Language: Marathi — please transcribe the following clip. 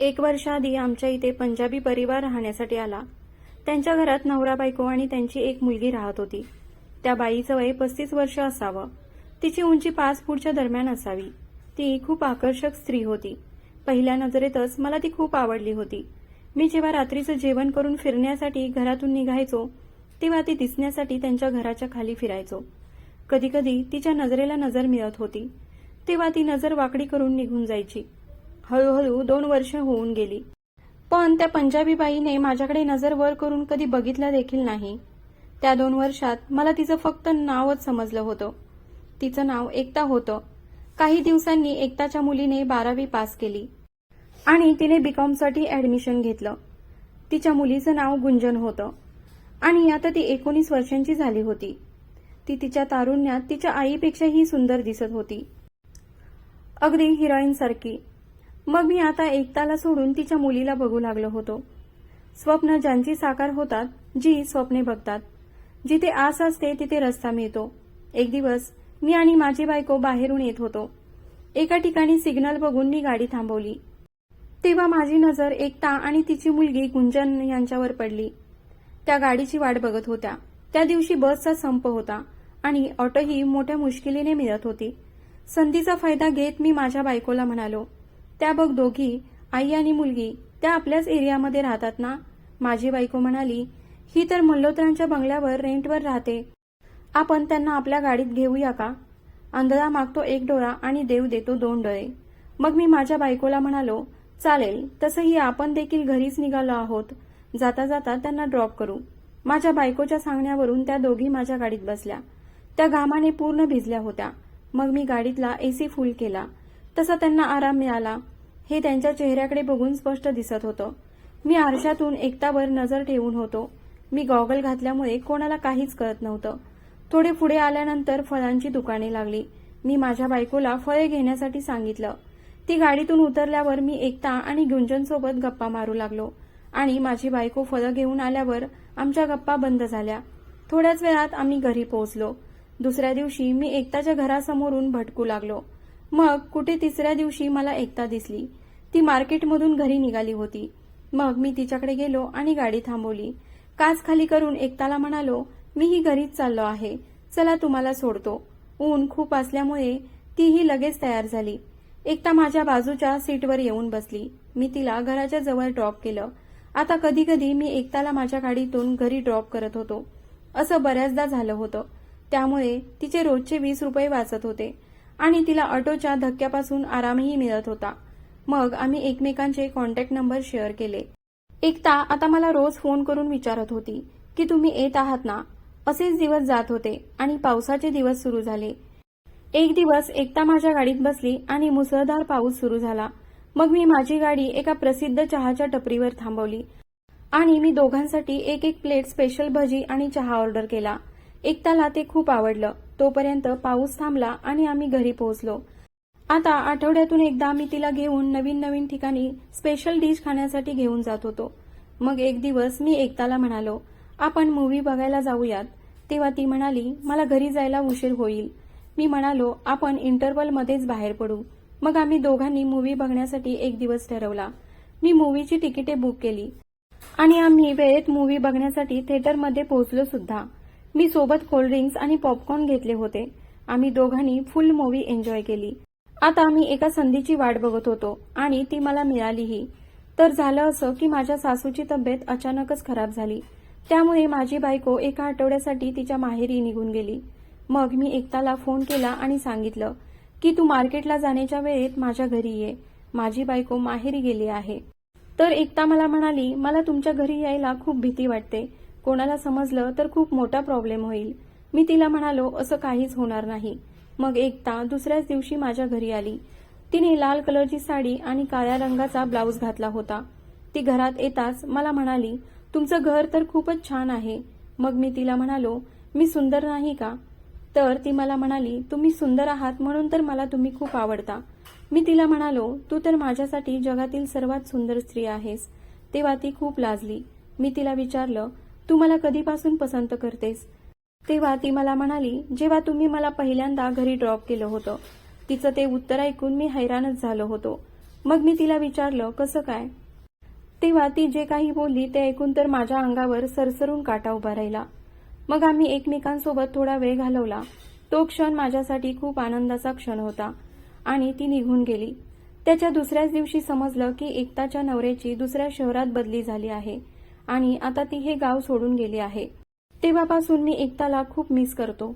एक वर्षाआधी आमच्या इथे पंजाबी परिवार राहण्यासाठी आला. त्यांच्या घरात नवरा बायको आणि त्यांची एक मुलगी राहत होती. त्या बाईचं वय पस्तीस वर्ष असावं. तिची उंची पाच फूटच्या दरम्यान असावी. ती खूप आकर्षक स्त्री होती. पहिल्या नजरेतच मला ती खूप आवडली होती. मी जेव्हा रात्रीचं जेवण करून फिरण्यासाठी घरातून निघायचो तेव्हा ती दिसण्यासाठी त्यांच्या घराच्या खाली फिरायचो. कधीकधी तिच्या नजरेला नजर मिळत होती. तेव्हा ती नजर वाकडी करून निघून जायची. हळूहळू दोन वर्ष होऊन गेली. पण त्या पंजाबी बाईने माझ्याकडे नजर वर करून कधी बघितलं देखील नाही. त्या दोन वर्षात मला तिचं फक्त नावच समजलं होतं. तिचं नाव एकता होतं. काही दिवसांनी एकताच्या मुलीने बारावी पास केली. आणि तिने बीकॉमसाठी ऍडमिशन घेतलं. तिच्या मुलीचं नाव गुंजन होतं. आणि आता ती एकोणीस वर्षांची झाली होती. ती तिच्या तारुण्यात तिच्या आईपेक्षाही सुंदर दिसत होती. अगदी हिरोईनसारखी मग मी आता एकताला सोडून तिच्या मुलीला बघू लागलो होतो. स्वप्न ज्यांची साकार होतात जी स्वप्ने बघतात. जिथे आस असते तिथे रस्ता मिळतो. एक दिवस मी आणि माझी बायको बाहेरून येत होतो. एका ठिकाणी सिग्नल बघून मी गाडी थांबवली. तेव्हा माझी नजर एकता आणि तिची मुलगी गुंजन यांच्यावर पडली. त्या गाडीची वाट बघत होत्या. त्या दिवशी बसचा संप होता आणि ऑटोही मोठ्या मुश्किलीने मिळत होती. संधीचा फायदा घेत मी माझ्या बायकोला म्हणालो त्या बघ दोघी आई आणि मुलगी त्या आपल्याच एरियामध्ये राहतात ना? माझी बायको म्हणाली ही तर मल्होत्रांच्या बंगल्यावर रेंटवर राहते. आपण त्यांना आपल्या गाडीत घेऊया का? अंधळा मागतो एक डोळा आणि देव देतो दोन डोळे. मग मी माझ्या बायकोला म्हणालो चालेल तसंही आपण देखील घरीच निघालो आहोत. जाता जाता त्यांना ड्रॉप करू. माझ्या बायकोच्या सांगण्यावरून त्या दोघी माझ्या गाडीत बसल्या. त्या घामाने पूर्ण भिजल्या होत्या. मग मी गाडीतला एसी फुल केला. तसा त्यांना आराम मिळाला. हे त्यांच्या चेहऱ्याकडे बघून स्पष्ट दिसत होतं. मी आरशातून एकतावर नजर ठेवून होतो. मी गॉगल घातल्यामुळे कोणाला काहीच कळत नव्हतं. थोडे पुढे आल्यानंतर फळांची दुकाने लागली. मी माझ्या बायकोला फळे घेण्यासाठी सांगितलं. ती गाडीतून उतरल्यावर मी एकता आणि गुंजनसोबत गप्पा मारू लागलो. आणि माझी बायको फळं घेऊन आल्यावर आमच्या गप्पा बंद झाल्या. थोड्याच वेळात आम्ही घरी पोहोचलो. दुसऱ्या दिवशी मी एकताच्या घरासमोरून भटकू लागलो. मग कुठे तिसऱ्या दिवशी मला एकता दिसली. ती मार्केटमधून घरी निघाली होती. मग मी तिच्याकडे गेलो आणि गाडी थांबवली. काच खाली करून एकताला म्हणालो मीही घरीच चाललो आहे. चला तुम्हाला सोडतो. ऊन खूप असल्यामुळे तीही लगेच तयार झाली. एकता माझ्या बाजूच्या सीटवर येऊन बसली. मी तिला घराच्या जवळ ड्रॉप केलं. आता कधी कधी मी एकताला माझ्या गाडीतून घरी ड्रॉप करत होतो. असं बऱ्याचदा झालं होतं. त्यामुळे तिचे रोजचे वीस रुपये वाचत होते. आणि तिला ऑटोच्या धक्क्यापासून आरामही मिळत होता. मग आम्ही एकमेकांचे कॉन्टॅक्ट नंबर शेअर केले. एकता आता मला रोज फोन करून विचारत होती की तुम्ही येत आहात ना? असेच दिवस जात होते आणि पावसाचे दिवस सुरू झाले. एक दिवस एकता माझ्या गाडीत बसली आणि मुसळधार पाऊस सुरू झाला. मग मी माझी गाडी एका प्रसिद्ध चहाच्या टपरीवर थांबवली आणि मी दोघांसाठी एक एक प्लेट स्पेशल भजी आणि चहा ऑर्डर केला. एकताला ते खूप आवडलं. तोपर्यंत पाऊस थांबला आणि आम्ही घरी पोहोचलो. आता आठवड्यातून एकदा आम्ही तिला घेऊन नवीन नवीन ठिकाणी स्पेशल डिश खाण्यासाठी घेऊन जात होतो. मग एक दिवस मी एकताला म्हणालो आपण मूवी बघायला जाऊयात. तेव्हा ती म्हणाली मला घरी जायला उशीर होईल. मी म्हणालो आपण इंटरवलमध्येच बाहेर पडू. मग आम्ही दोघांनी मूवी बघण्यासाठी एक दिवस ठरवला. मी मूवीची तिकिटे बुक केली. आणि आम्ही वेळेत मूवी बघण्यासाठी थिएटरमध्ये पोहोचलो सुद्धा. मी सोबत कोल्ड्रिंक्स आणि पॉपकॉर्न घेतले होते. आम्ही दोघांनी फुल मूवी एन्जॉय केली. आता मी एका संधीची वाट बघत होतो आणि ती मला मिळालीही. तर झालं असं की माझ्या सासूची तब्येत अचानकच खराब झाली. त्यामुळे माझी बायको एका आठवड्यासाठी तिच्या माहेरी निघून गेली. मग मी एकताला फोन केला आणि सांगितलं की तू मार्केटला जाण्याच्या वेळेत माझ्या घरी ये. माझी बायको माहेरी गेली आहे. तर एकता मला म्हणाली मला तुमच्या घरी यायला खूप भीती वाटते. कोणाला समजलं तर खूप मोठा प्रॉब्लेम होईल. मी तिला म्हणालो असं काहीच होणार नाही. मग एकता दुसऱ्याच दिवशी माझ्या घरी आली. तिने लाल कलरची साडी आणि काळ्या रंगाचा ब्लाऊज घातला होता. ती घरात येताच मला म्हणाली तुमचं घर तर खूपच छान आहे. मग मी तिला म्हणालो मी सुंदर नाही का? तर ती मला म्हणाली तुम्ही सुंदर आहात म्हणून तर मला तुम्ही खूप आवडता. मी तिला म्हणालो तू तर माझ्यासाठी जगातील सर्वात सुंदर स्त्री आहेस. तेव्हा ती खूप लाजली. मी तिला विचारलं तू मला कधीपासून पसंत करतेस? तेव्हा ती मला म्हणाली जेव्हा तुम्ही मला पहिल्यांदा घरी ड्रॉप केलं होतं तिचं ते उत्तर ऐकून मी हैराणच झालो होतो. मग मी तिला विचारलं कसं काय? तेव्हा ती जे काही बोलली ते ऐकून तर माझ्या अंगावर सरसरून काटा उभा राहिला. मग आम्ही एकमेकांसोबत थोडा वेळ घालवला. तो क्षण माझ्यासाठी खूप आनंदाचा क्षण होता आणि ती निघून गेली. त्याच्या दुसऱ्याच दिवशी समजलं की एकताच्या नवऱ्याची दुसऱ्या शहरात बदली झाली आहे. आणि आता ती हे गाव सोडून गेली आहे. तेव्हापासून मी एकताला खूप मिस करतो.